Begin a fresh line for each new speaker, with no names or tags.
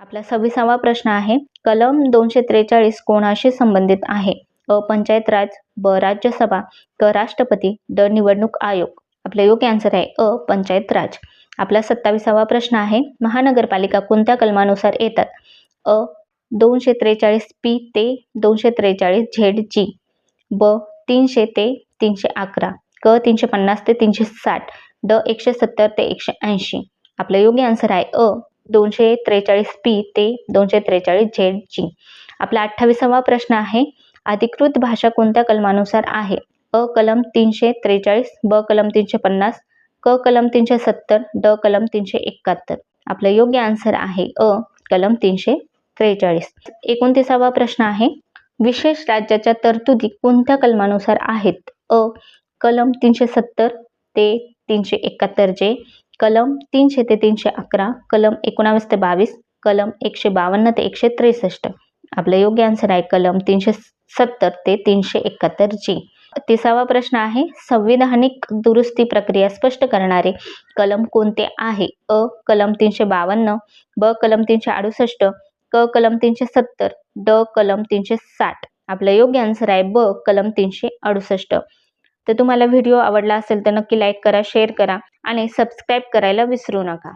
आपला सव्वीसावा प्रश्न आहे. कलम दोनशे त्रेचाळीस कोणाशी संबंधित आहे? अ. पंचायत राज ब. राज्यसभा क. राष्ट्रपती ड. निवडणूक आयोग. आपलं योग्य आन्सर आहे अ. पंचायत राज. आपला सत्तावीसावा प्रश्न आहे महानगरपालिका कोणत्या कलमानुसार येतात? अ. दोनशे त्रेचाळीस पी ते दोनशे त्रेचाळीस झेड जी ब. तीनशे ते तीनशे अकरा क. तीनशे पन्नास ते तीनशे साठ. ड. एकशे सत्तर ते एकशे ऐंशी. आपलं योग्य आन्सर आहे अ. दोनशे त्रेचाळीस पी ते दोनशे त्रेचाळीस झेड जी. आपला अठ्ठावीसावा प्रश्न आहे अधिकृत भाषा कोणत्या कलमानुसार आहे? अ कलम तीनशे त्रेचाळीस ब कलम तीनशे पन्नास क कलम तीनशे सत्तर ड कलम तीनशे एकाहत्तर. आपलं योग्य आन्सर आहे अ कलम तीनशे त्रेचाळीस. एकोणतीसावा प्रश्न आहे विशेष राज्याच्या तरतुदी कोणत्या कलमानुसार आहेत? अ कलम तीनशे सत्तर ते तीनशे एकाहत्तर जे कलम तीनशे ते तीनशे अकरा कलम एकोणावीस ते बावीस कलम एकशे बावन्न ते एकशे त्रेसष्ट. आपलं योग्य आन्सर आहे कलम तीनशे सत्तर ते तीनशे एकाहत्तर जी तिसावा प्रश्न आहे संविधानिक दुरुस्ती प्रक्रिया स्पष्ट करणारे कलम कोणते आहे? अ कलम तीनशे बावन्न ब कलम तीनशे अडुसष्ट क कलम तीनशे सत्तर ड कलम तीनशे साठ. आपलं योग्य आन्सर आहे ब कलम तीनशे अडुसष्ट. तर तुम्हाला व्हिडिओ आवडला असेल तर नक्की लाईक करा शेअर करा आणि सबस्क्राईब करायला विसरू नका.